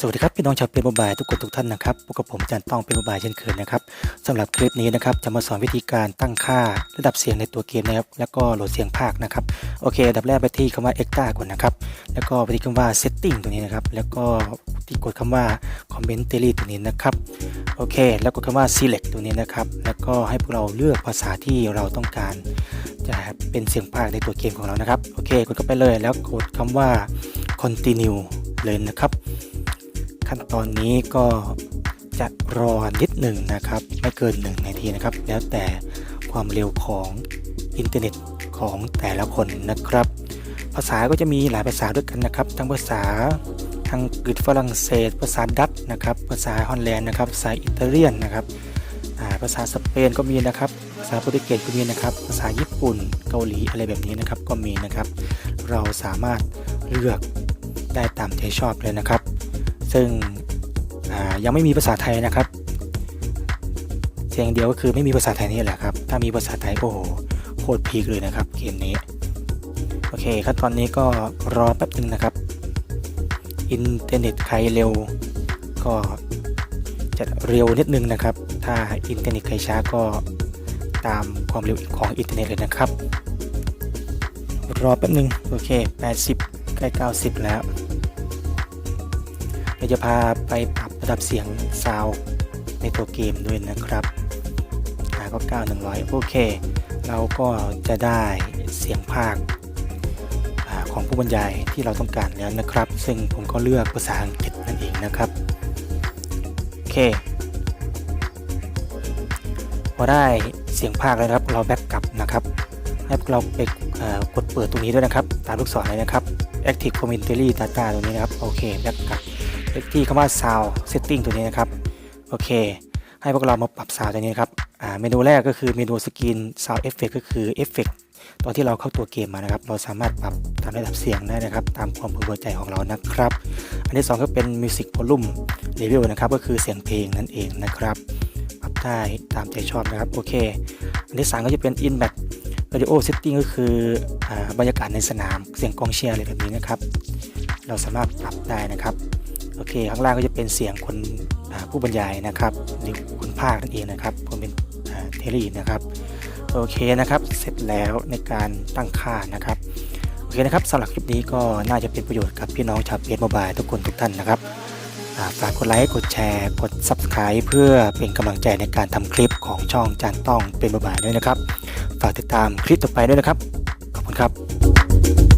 สวัสดีครับพี่น้องชาวเป็นโมบายทุกคนทุกท่านนะครับพบกับผมจารย์ต้องเป็นโมบายเช่นเคยนะครับสำหรับคลิปนี้นะครับจะมาสอนวิธีการตั้งค่าระดับเสียงในตัวเกมนะครับแล้วก็โหลดเสียงภาคนะครับโอเคอันดับแรกไปที่คำว่า extra ก่อนนะครับแล้วก็ไปที่คำว่า setting ตัวนี้นะครับแล้วก็ที่กดคำว่า commentary ตัวนี้นะครับโอเค แล้วกดคำว่า select ตัวนี้นะครับแล้วก็ให้พวกเราเลือกภาษาที่เราต้องการ จะเป็นเสียงภาคในตัวเกมของเรานะครับโอเคกดเข้าไปเลยแล้วกดคำว่า continue เลยนะครับ ขั้นตอนนี้ก็จะรอนิดหนึ่งนะครับ ไม่เกิน 1 นาทีนะครับ แล้วแต่ความเร็วของอินเทอร์เน็ตของแต่ละคนนะครับ ภาษาก็จะมีหลายภาษาด้วยกันนะครับ ทั้งภาษาอังกฤษฝรั่งเศส ภาษาดัตช์นะครับ ภาษาฮอลแลนด์นะครับ ภาษาอิตาเลียนนะครับภาษาสเปนก็มีนะครับ ภาษาโปรตุเกสก็มีนะครับ ภาษาญี่ปุ่น เกาหลีอะไรแบบนี้นะครับก็มีนะครับ เราสามารถเลือกได้ตามใจชอบเลยนะครับ ซึ่งยังไม่มีภาษาไทยนะครับเสียงเดียวก็คือไม่มีภาษาไทยนี่แหละครับ ถ้ามีภาษาไทยโอ้โหโคตรพีคเลยนะครับเกมนี้ โอเคขั้นตอนนี้ก็รอแป๊บหนึ่งนะครับ อินเทอร์เน็ตใครเร็ว ก็จะเร็วนิดนึงนะครับ ถ้าอินเทอร์เน็ตใครช้าก็ตามความเร็วของอินเทอร์เน็ตเลยนะครับ รอแป๊บหนึ่งโอเค 80ใกล้90 แล้ว เราจะพาไปปรับระดับเสียงซาวในตัวเกมด้วยนะครับอ่าก็9 100 โอเค เราก็จะได้เสียงภาคอ่าของผู้บรรยายที่เราต้องการแล้วนะครับ ซึ่งผมก็เลือกภาษาอังกฤษนั่นเองนะครับ โอเค พอได้เสียงภาคแล้วครับ เราแบ็กกลับนะครับให้เราไปอ่อกดเปิดตรงนี้ด้วยนะครับ ตามลูกศรเลยนะครับ Active Commentary Data ตรงนี้นะครับ โอเคแบ็กกลับ ไปที่คำว่า Sound Setting ตัวนี้นะครับ โอเค ให้พวกเรามาปรับ Sound ตัวนี้นครับอ่าเมนูแรกก็คือเมนูสกรีน Sound Effect ก็คือเอฟเฟกตอนที่เราเข้าตัวเกมมานะครับ เราสามารถปรับตามระดับเสียงได้นะครับ ตามความพึงพอใจของเรานะครับ อันที่ 2 ก็เป็น Music Volume Level นะครับ ก็คือเสียงเพลงนั่นเองนะครับ ปรับได้ตามใจชอบนะครับ โอเค อันที่ 3 ก็จะเป็น In Back Radio Setting ก็คืออบรรยากาศในสนาม เสียงกองเชียร์อะไรแบบนี้นะครับ เราสามารถปรับได้นะครับ โอเค ข้างล่างก็จะเป็นเสียงคนผู้บรรยายนะครับหรือคนภาคนั่นเองนะครับผมเป็นเทลีนะครับโอเคนะครับ เสร็จแล้วในการตั้งค่านะครับโอเคนะครับสำหรับคลิปนี้ก็น่าจะเป็นประโยชน์กับพี่น้องชาวเปียโมบายทุกคนทุกท่านนะครับฝากกดไลค์กดแชร์กด Subscribe เพื่อเป็นกำลังใจในการทำคลิปของช่องจานต้องเป็นโมบายด้วยนะครับ ฝากติดตามคลิปต่อไปด้วยนะครับ ขอบคุณครับ